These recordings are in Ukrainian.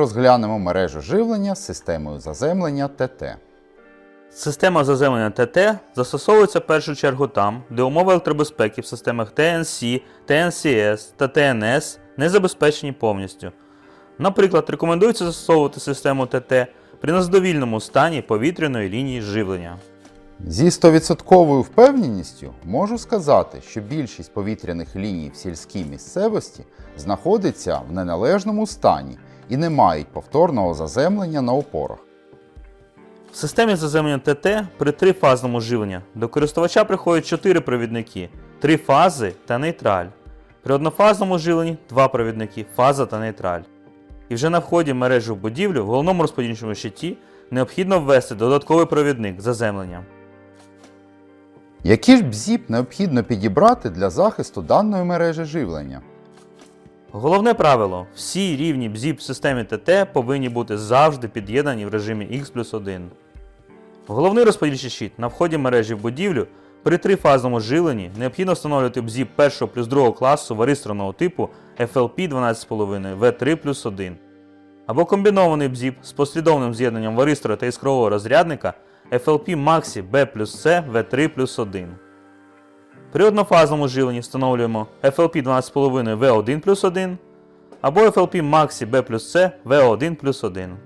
Розглянемо мережу живлення з системою заземлення ТТ. Система заземлення ТТ застосовується в першу чергу там, де умови електробезпеки в системах TNC, TNCS та TNS не забезпечені повністю. Наприклад, рекомендується застосовувати систему ТТ при незадовільному стані повітряної лінії живлення. Зі 100% впевненістю можу сказати, що більшість повітряних ліній в сільській місцевості знаходиться в неналежному стані і не мають повторного заземлення на опорах. В системі заземлення ТТ при трифазному живленні до користувача приходять 4 провідники, 3 фази та нейтраль. При однофазному живленні 2 провідники, фаза та нейтраль. І вже на вході в мережу в будівлю в головному розподільчому щиті необхідно ввести додатковий провідник заземлення. Які ж бзіп необхідно підібрати для захисту даної мережі живлення? Головне правило: всі рівні бзіп в системі ТТ повинні бути завжди під'єднані в режимі X плюс 1. Головний розподільчий щит на вході мережі в будівлю при трифазному живленні необхідно встановлювати бзіп першого плюс другого класу варисторного типу FLP 12,5 V3 плюс 1 або комбінований бзіп з послідовним з'єднанням варистора та іскрового розрядника FLP Maxi B плюс C V3 плюс 1. При однофазному живленні встановлюємо FLP 12,5 V1 плюс 1 або FLP Maxi B плюс C V1 плюс 1.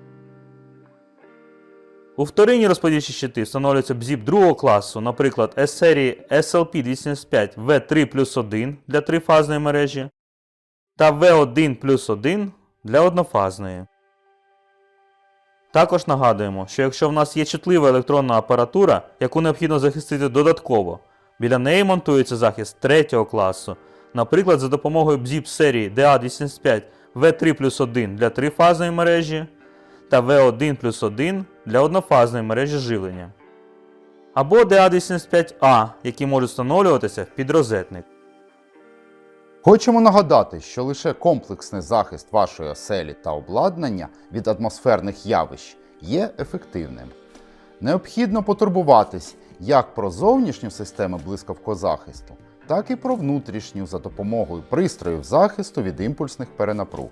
У вторинні розподільчі щити встановлюється бзіп другого класу, наприклад, S серії SLP 275 V3 плюс 1 для трифазної мережі та V1 плюс 1 для однофазної. Також нагадуємо, що якщо в нас є чутлива електронна апаратура, яку необхідно захистити додатково, біля неї монтується захист третього класу, наприклад, за допомогою бзіп серії DA275 V3 плюс 1 для трифазної мережі та V1 плюс 1 для однофазної мережі живлення. Або DA275A, які можуть встановлюватися в підрозетник. Хочемо нагадати, що лише комплексний захист вашої оселі та обладнання від атмосферних явищ є ефективним. Необхідно потурбуватись як про зовнішню систему блискавкозахисту, так і про внутрішню за допомогою пристроїв захисту від імпульсних перенапруг.